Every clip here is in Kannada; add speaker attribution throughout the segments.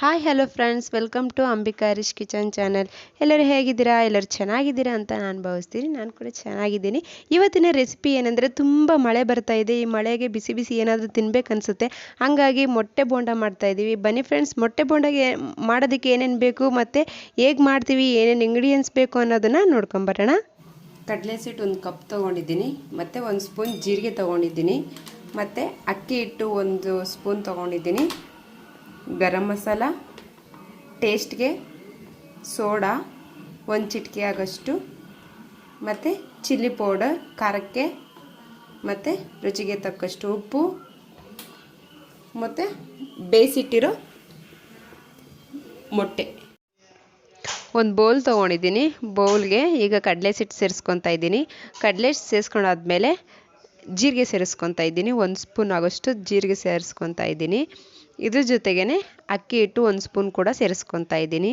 Speaker 1: Hi hello friends welcome to Ambika ರಿಶ್ kitchen channel ಎಲ್ಲರೂ ಹೇಗಿದ್ದೀರಾ? ಎಲ್ಲರೂ ಚೆನ್ನಾಗಿದ್ದೀರಾ ಅಂತ ನಾನು ಭಾವಿಸ್ತೀನಿ. ನಾನು ಕೂಡ ಚೆನ್ನಾಗಿದ್ದೀನಿ. ಇವತ್ತಿನ ರೆಸಿಪಿ ಏನಂದರೆ ತುಂಬ ಮಳೆ ಬರ್ತಾ ಇದೆ. ಈ ಮಳೆಗೆ ಬಿಸಿ ಬಿಸಿ ಏನಾದರೂ ತಿನ್ಬೇಕನ್ಸುತ್ತೆ ಹಾಗಾಗಿ ಮೊಟ್ಟೆ ಬೋಂಡ ಮಾಡ್ತಾ ಇದ್ದೀವಿ ಬನ್ನಿ ಫ್ರೆಂಡ್ಸ್ ಮೊಟ್ಟೆ ಬೋಂಡಗೆ ಮಾಡೋದಕ್ಕೆ ಏನೇನು ಬೇಕು ಮತ್ತು ಹೇಗೆ ಮಾಡ್ತೀವಿ, ಏನೇನು ಇಂಗ್ರೀಡಿಯೆಂಟ್ಸ್ ಬೇಕು ಅನ್ನೋದನ್ನು ನೋಡ್ಕೊಂಬರೋಣ ಕಡಲೆ ಸಿಟ್ಟು ಒಂದು ಕಪ್ ತೊಗೊಂಡಿದ್ದೀನಿ. ಮತ್ತು ಒಂದು ಸ್ಪೂನ್ ಜೀರಿಗೆ ತೊಗೊಂಡಿದ್ದೀನಿ. ಮತ್ತು ಅಕ್ಕಿ ಹಿಟ್ಟು ಒಂದು ಸ್ಪೂನ್ ತೊಗೊಂಡಿದ್ದೀನಿ. ಗರಂ ಮಸಾಲ ಟೇಸ್ಟ್ಗೆ ಸೋಡಾ ಒಂದು ಚಿಟಿಕೆ ಆಗೋಷ್ಟು, ಮತ್ತು ಚಿಲ್ಲಿ ಪೌಡರ್ ಖಾರಕ್ಕೆ, ಮತ್ತು ರುಚಿಗೆ ತಕ್ಕಷ್ಟು ಉಪ್ಪು, ಮತ್ತು ಬೇಯಿಸಿಟ್ಟಿರೋ ಮೊಟ್ಟೆ. ಒಂದು ಬೌಲ್ ತೊಗೊಂಡಿದ್ದೀನಿ. ಬೌಲ್ಗೆ ಈಗ ಕಡಲೆ ಸಿಟ್ಟು ಸೇರಿಸ್ಕೊತಾ ಇದ್ದೀನಿ. ಕಡಲೆ ಸೇರಿಸ್ಕೊಂಡಾದ್ಮೇಲೆ ಜೀರಿಗೆ ಸೇರಿಸ್ಕೊತಾ ಇದ್ದೀನಿ. ಒಂದು ಸ್ಪೂನ್ ಆಗೋಷ್ಟು ಜೀರಿಗೆ ಸೇರಿಸ್ಕೊತಾ ಇದ್ದೀನಿ. ಇದ್ರ ಜೊತೆಗೇ ಅಕ್ಕಿ ಹಿಟ್ಟು ಒಂದು ಸ್ಪೂನ್ ಕೂಡ ಸೇರಿಸ್ಕೊತಾ ಇದ್ದೀನಿ.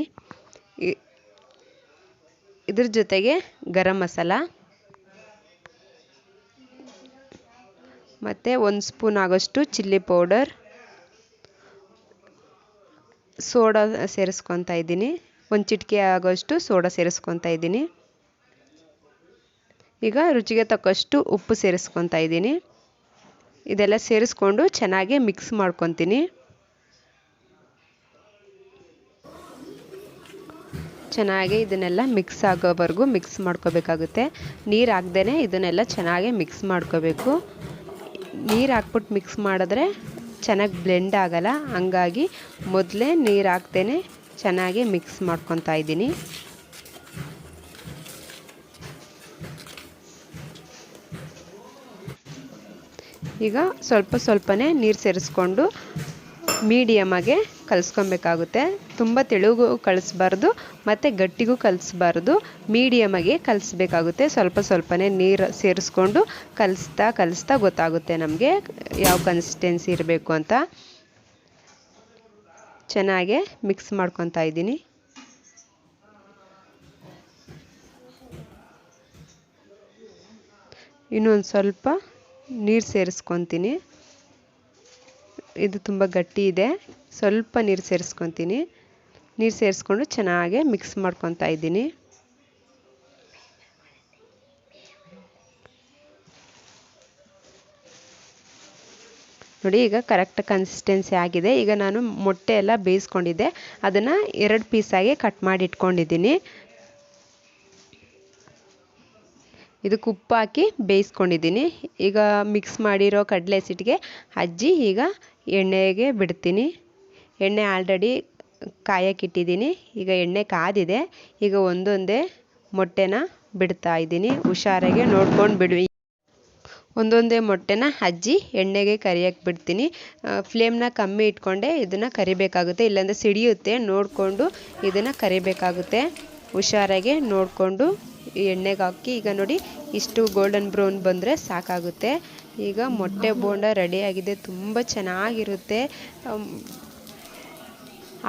Speaker 1: ಇದ್ರ ಜೊತೆಗೆ ಗರಂ ಮಸಾಲ. ಮತ್ತು ಒಂದು ಸ್ಪೂನ್ ಆಗೋಷ್ಟು ಚಿಲ್ಲಿ ಪೌಡರ್. ಸೋಡಾ ಸೇರಿಸ್ಕೊತಾ ಇದ್ದೀನಿ. ಒಂದು ಚಿಟಿಕೆ ಆಗೋಷ್ಟು ಸೋಡಾ ಸೇರಿಸ್ಕೊತಾ ಇದ್ದೀನಿ. ಈಗ ರುಚಿಗೆ ತಕ್ಕಷ್ಟು ಉಪ್ಪು ಸೇರಿಸ್ಕೊತಾ ಇದ್ದೀನಿ. ಇದೆಲ್ಲ ಸೇರಿಸ್ಕೊಂಡು ಚೆನ್ನಾಗಿ ಮಿಕ್ಸ್ ಮಾಡ್ಕೊತೀನಿ. ಚೆನ್ನಾಗಿ ಇದನ್ನೆಲ್ಲ ಮಿಕ್ಸ್ ಆಗೋವರೆಗೂ ಮಿಕ್ಸ್ ಮಾಡ್ಕೋಬೇಕಾಗುತ್ತೆ. ನೀರು ಹಾಕ್ದೇ ಇದನ್ನೆಲ್ಲ ಚೆನ್ನಾಗಿ ಮಿಕ್ಸ್ ಮಾಡ್ಕೋಬೇಕು. ನೀರು ಹಾಕ್ಬಿಟ್ಟು ಮಿಕ್ಸ್ ಮಾಡಿದ್ರೆ ಚೆನ್ನಾಗಿ ಬ್ಲೆಂಡ್ ಆಗಲ್ಲ. ಹಂಗಾಗಿ ಮೊದಲೇ ನೀರು ಹಾಕ್ದೇ ಚೆನ್ನಾಗಿ ಮಿಕ್ಸ್ ಮಾಡ್ಕೊತಾ ಇದ್ದೀನಿ. ಈಗ ಸ್ವಲ್ಪ ಸ್ವಲ್ಪನೇ ನೀರು ಸೇರಿಸ್ಕೊಂಡು ಮೀಡಿಯಮಾಗೆ ಕಲಿಸ್ಕೊಬೇಕಾಗುತ್ತೆ. ತುಂಬ ತೆಳುಗೂ ಕಲಿಸ್ಬಾರ್ದು, ಮತ್ತು ಗಟ್ಟಿಗೂ ಕಲಿಸ್ಬಾರ್ದು. ಮೀಡಿಯಮಾಗೆ ಕಲಿಸ್ಬೇಕಾಗುತ್ತೆ. ಸ್ವಲ್ಪ ಸ್ವಲ್ಪನೇ ನೀರು ಸೇರಿಸ್ಕೊಂಡು ಕಲಿಸ್ತಾ ಕಲಿಸ್ತಾ ಗೊತ್ತಾಗುತ್ತೆ ನಮಗೆ ಯಾವ ಕನ್ಸಿಸ್ಟೆನ್ಸಿ ಇರಬೇಕು ಅಂತ. ಚೆನ್ನಾಗೆ ಮಿಕ್ಸ್ ಮಾಡ್ಕೊತಾ ಇದ್ದೀನಿ. ಇನ್ನೊಂದು ಸ್ವಲ್ಪ ನೀರು ಸೇರಿಸ್ಕೊತೀನಿ. ಇದು ತುಂಬ ಗಟ್ಟಿ ಇದೆ. ಸ್ವಲ್ಪ ನೀರು ಸೇರಿಸ್ಕೊತೀನಿ. ನೀರು ಸೇರಿಸ್ಕೊಂಡು ಚೆನ್ನಾಗಿ ಮಿಕ್ಸ್ ಮಾಡ್ಕೊತಾ ಇದ್ದೀನಿ. ನೋಡಿ, ಈಗ ಕರೆಕ್ಟ್ ಕನ್ಸಿಸ್ಟೆನ್ಸಿ ಆಗಿದೆ. ಈಗ ನಾನು ಮೊಟ್ಟೆ ಎಲ್ಲ ಬೇಯಿಸ್ಕೊಂಡಿದ್ದೆ. ಅದನ್ನು ಎರಡು ಪೀಸಾಗಿ ಕಟ್ ಮಾಡಿ ಇಟ್ಕೊಂಡಿದ್ದೀನಿ. ಇದಕ್ಕೆ ಉಪ್ಪು ಹಾಕಿ ಬೇಯಿಸ್ಕೊಂಡಿದ್ದೀನಿ. ಈಗ ಮಿಕ್ಸ್ ಮಾಡಿರೋ ಕಡಲೆ ಹಸಿಟ್ಟಿಗೆ ಅಜ್ಜಿ ಈಗ ಎಣ್ಣೆಗೆ ಬಿಡ್ತೀನಿ. ಎಣ್ಣೆ ಆಲ್ರೆಡಿ ಕಾಯಕ್ಕಿಟ್ಟಿದ್ದೀನಿ ಈಗ ಎಣ್ಣೆ ಕಾದಿದೆ. ಈಗ ಒಂದೊಂದೇ ಮೊಟ್ಟೆನ ಬಿಡ್ತಾ ಇದ್ದೀನಿ. ಹುಷಾರಾಗೆ ನೋಡ್ಕೊಂಡು ಬಿಡ್ವಿ. ಒಂದೊಂದೇ ಮೊಟ್ಟೆನ ಅಜ್ಜಿ ಎಣ್ಣೆಗೆ ಕರಿಯಕ್ಕೆ ಬಿಡ್ತೀನಿ. ಫ್ಲೇಮ್ನ ಕಮ್ಮಿ ಇಟ್ಕೊಂಡೆ ಇದನ್ನು ಕರಿಬೇಕಾಗುತ್ತೆ. ಇಲ್ಲಾಂದರೆ ಸಿಡಿಯುತ್ತೆ. ನೋಡಿಕೊಂಡು ಇದನ್ನು ಕರಿಬೇಕಾಗುತ್ತೆ. ಹುಷಾರಾಗೆ ನೋಡಿಕೊಂಡು ಎಣ್ಣೆಗೆ ಹಾಕಿ, ಈಗ ನೋಡಿ ಇಷ್ಟು ಗೋಲ್ಡನ್ ಬ್ರೌನ್ ಬಂದರೆ ಸಾಕಾಗುತ್ತೆ. ಈಗ ಮೊಟ್ಟೆ ಬೋಂಡ ರೆಡಿಯಾಗಿದೆ ತುಂಬ ಚೆನ್ನಾಗಿರುತ್ತೆ.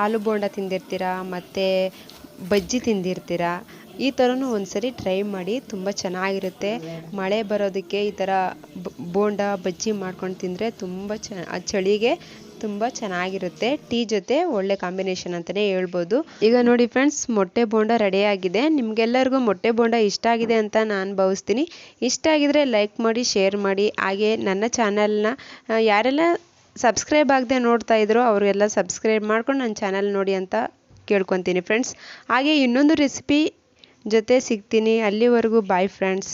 Speaker 1: ಆಲೂ ಬೋಂಡ ತಿಂದಿರ್ತೀರಾ, ಮತ್ತು ಬಜ್ಜಿ ತಿಂದಿರ್ತೀರಾ, ಈ ಥರನೂ ಒಂದ್ಸರಿ ಟ್ರೈ ಮಾಡಿ ತುಂಬ ಚೆನ್ನಾಗಿರುತ್ತೆ. ಮಳೆ ಬರೋದಕ್ಕೆ ಈ ಥರ ಬೋಂಡ, ಬಜ್ಜಿ ಮಾಡ್ಕೊಂಡು ತಿಂದರೆ ತುಂಬ ಚ ಚಳಿಗೆ ತುಂಬ ಚೆನ್ನಾಗಿರುತ್ತೆ. ಟೀ ಜೊತೆ ಒಳ್ಳೆ ಕಾಂಬಿನೇಷನ್ ಅಂತಲೇ ಹೇಳ್ಬೋದು. ಈಗ ನೋಡಿ ಫ್ರೆಂಡ್ಸ್ ಮೊಟ್ಟೆ ಬೋಂಡ ರೆಡಿಯಾಗಿದೆ ನಿಮಗೆಲ್ಲರಿಗೂ ಮೊಟ್ಟೆ ಬೋಂಡ ಇಷ್ಟ ಆಗಿದೆ ಅಂತ ನಾನು ಭಾವಿಸ್ತೀನಿ. ಇಷ್ಟ ಆಗಿದ್ರೆ ಲೈಕ್ ಮಾಡಿ ಶೇರ್ ಮಾಡಿ. ಹಾಗೆ ನನ್ನ ಚಾನಲ್ನ ಯಾರೆಲ್ಲ ಸಬ್ಸ್ಕ್ರೈಬ್ ಆಗದೆ ನೋಡ್ತಾ ಇದ್ರು ಅವರೆಲ್ಲ ಸಬ್ಸ್ಕ್ರೈಬ್ ಮಾಡ್ಕೊಂಡು ನನ್ನ ಚಾನಲ್ ನೋಡಿ ಅಂತ ಕೇಳ್ಕೊತೀನಿ ಫ್ರೆಂಡ್ಸ್ ಹಾಗೆ ಇನ್ನೊಂದು ರೆಸಿಪಿ ಜೊತೆ ಸಿಗ್ತೀನಿ. ಅಲ್ಲಿವರೆಗೂ ಬಾಯ್ ಫ್ರೆಂಡ್ಸ್